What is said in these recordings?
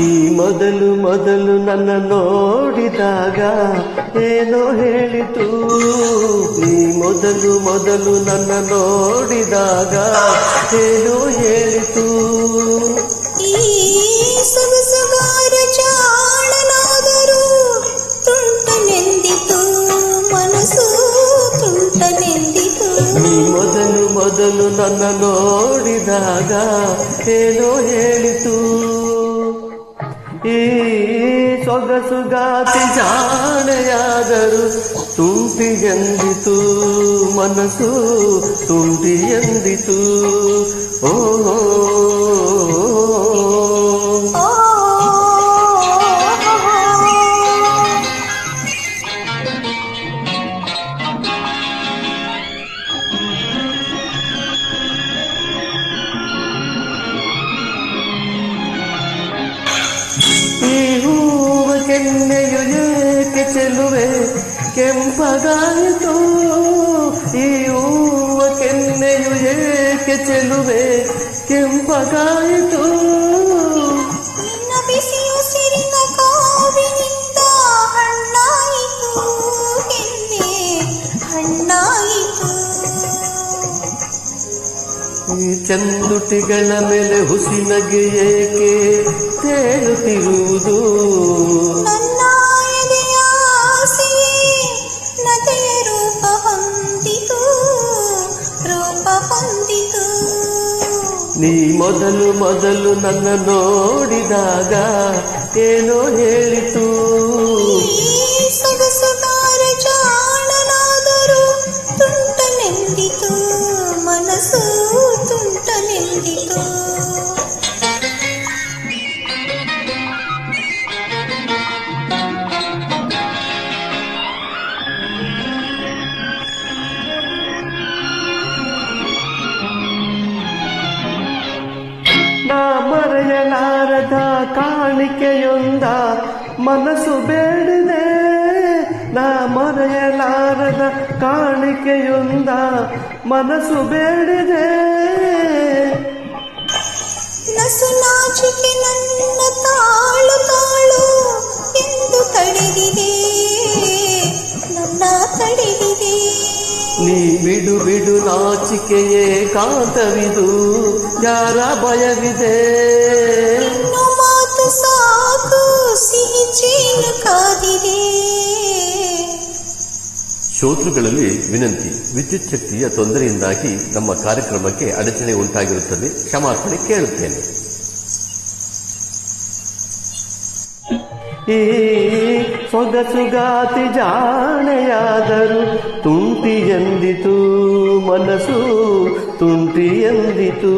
ನೀ ಮೊದಲು ಮೊದಲು ನನ್ನ ನೋಡಿದಾಗ ಏನೋ ಹೇಳಿತು. ನೀ ಮೊದಲು ಮೊದಲು ನನ್ನ ನೋಡಿದಾಗ ಏನೋ ಹೇಳಿತು. ಈ ಸೊಗಸುಗಾರ ಚಾಳನಾದರೂ ತುಂಟನೆಂದಿತು ಮನಸ್ಸು ತುಂಟನೆಂದಿತು. ನೀ ಮೊದಲು ಮೊದಲು ನನ್ನ ನೋಡಿದಾಗ ಏನೋ ಹೇಳಿತು. ಈ ಸೊಗಸುಗಾತಿ ಜಾಣೆಯಾದರು ತುಂಟಿ ಎಂದಿತು ಮನಸ್ಸು ತುಂಟಿ ಎಂದಿತು. ಓ ಹೂವ ಕೆನ್ನೆಯು ಏಕೆ ಚೆಲುವೆ ಕೆಂಪಗಾಯಿತು ಈ ಹೂವ ಕೆನ್ನೆಯು ಏಕೆ ಚೆಲುವೆ ಕೆಂಪಗಾಯಿತು ಈ ಚಂದುಟಿಗಳ ಮೇಲೆ ಹುಸಿನಗೆ ಏಕೆ ಹೊಂದಿತು ನೀ ಮೊದಲು ಮೊದಲು ನನ್ನ ನೋಡಿದಾಗ ಏನೋ ಹೇಳಿತು. ಕಾಣಿಕೆಯೊಂದ ಮನಸ್ಸು ಬೇಡದೆ. ನಾ ಮರೆಯಲಾರದ ಕಾಣಿಕೆಯೊಂದ ಮನಸ್ಸು ಬೇಡದೆ. ನಸು ನಾಚಿಕೆ ನನ್ನ ತಾಳು ತಾಳು ಎಂದು ತಡೆದಿದೆ. ನನ್ನ ತಡೆದಿದೆ. ನೀ ಬಿಡು ಬಿಡು ನಾಚಿಕೆಯೇ ಕಾಂತವಿದು ಯಾರ ಭಯವಿದೆ? ಶ್ರೋತೃಗಳಲ್ಲಿ ವಿನಂತಿ, ವಿದ್ಯುತ್ ಶಕ್ತಿಯ ತೊಂದರೆಯಿಂದಾಗಿ ನಮ್ಮ ಕಾರ್ಯಕ್ರಮಕ್ಕೆ ಅಡಚಣೆ ಉಂಟಾಗಿರುತ್ತದೆ ಕ್ಷಮಾಪಣೆ ಕೇಳುತ್ತೇನೆ. ಈ ಸೊಗಸುಗಾತಿ ಜಾಣೆಯಾದರು ತುಂಟಿ ಎಂದಿತು ಮನಸ್ಸು, ತುಂಟಿ ಎಂದಿತು.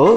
ಓ